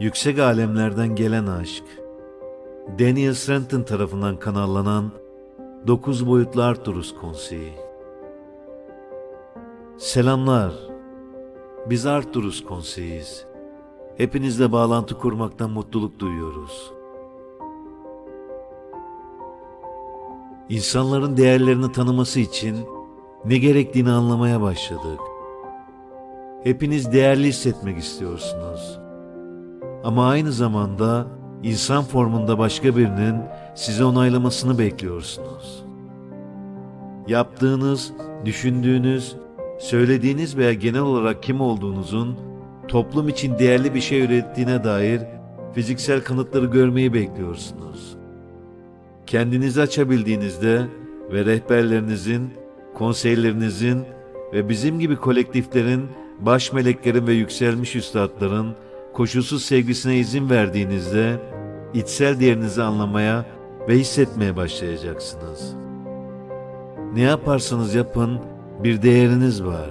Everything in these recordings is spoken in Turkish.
Yüksek alemlerden gelen aşk. Daniel Stanton tarafından kanallanan 9 boyutlu Arturus Konseyi. Selamlar. Biz Arturus Konseyi'yiz. Hepinizle bağlantı kurmaktan mutluluk duyuyoruz. İnsanların değerlerini tanıması için ne gerektiğini anlamaya başladık. Hepiniz değerli hissetmek istiyorsunuz. Ama aynı zamanda insan formunda başka birinin sizi onaylamasını bekliyorsunuz. Yaptığınız, düşündüğünüz, söylediğiniz veya genel olarak kim olduğunuzun toplum için değerli bir şey ürettiğine dair fiziksel kanıtları görmeyi bekliyorsunuz. Kendinizi açabildiğinizde ve rehberlerinizin, konseylerinizin ve bizim gibi kolektiflerin, baş meleklerin ve yükselmiş üstadların koşulsuz sevgisine izin verdiğinizde içsel değerinizi anlamaya ve hissetmeye başlayacaksınız. Ne yaparsanız yapın bir değeriniz var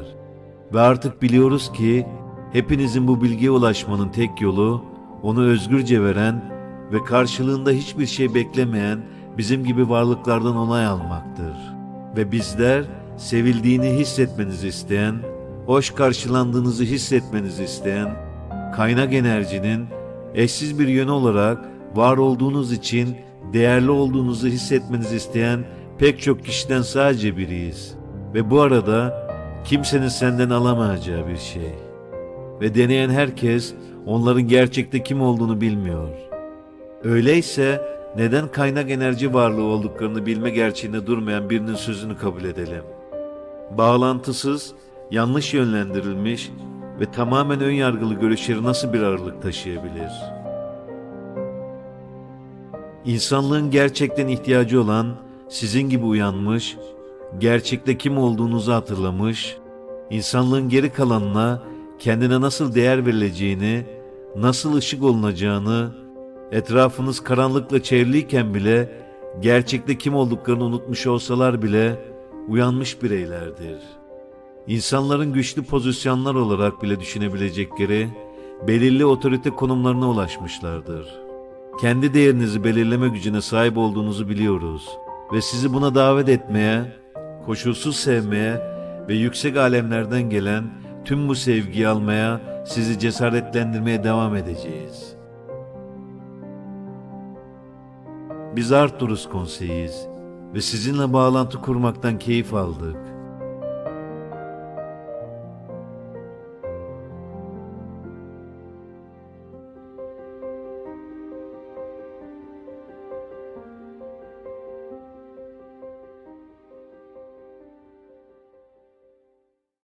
ve artık biliyoruz ki hepinizin bu bilgiye ulaşmanın tek yolu onu özgürce veren ve karşılığında hiçbir şey beklemeyen bizim gibi varlıklardan onay almaktır. Ve bizler sevildiğini hissetmenizi isteyen, hoş karşılandığınızı hissetmenizi isteyen, kaynak enerjinin eşsiz bir yönü olarak var olduğunuz için değerli olduğunuzu hissetmenizi isteyen pek çok kişiden sadece biriyiz. Ve bu arada kimsenin senden alamayacağı bir şey. Ve deneyen herkes onların gerçekte kim olduğunu bilmiyor. Öyleyse neden kaynak enerji varlığı olduklarını bilme gerçeğinde durmayan birinin sözünü kabul edelim? Bağlantısız, yanlış yönlendirilmiş ve tamamen ön yargılı görüşleri nasıl bir ağırlık taşıyabilir? İnsanlığın gerçekten ihtiyacı olan sizin gibi uyanmış, gerçekte kim olduğunuzu hatırlamış, insanlığın geri kalanına kendine nasıl değer verileceğini, nasıl ışık olunacağını, etrafınız karanlıkla çevriliyken bile gerçekte kim olduklarını unutmuş olsalar bile uyanmış bireylerdir. İnsanların güçlü pozisyonlar olarak bile düşünebilecekleri belirli otorite konumlarına ulaşmışlardır. Kendi değerinizi belirleme gücüne sahip olduğunuzu biliyoruz ve sizi buna davet etmeye, koşulsuz sevmeye ve yüksek alemlerden gelen tüm bu sevgiyi almaya sizi cesaretlendirmeye devam edeceğiz. Biz Arturus Konseyi'yiz ve sizinle bağlantı kurmaktan keyif aldık.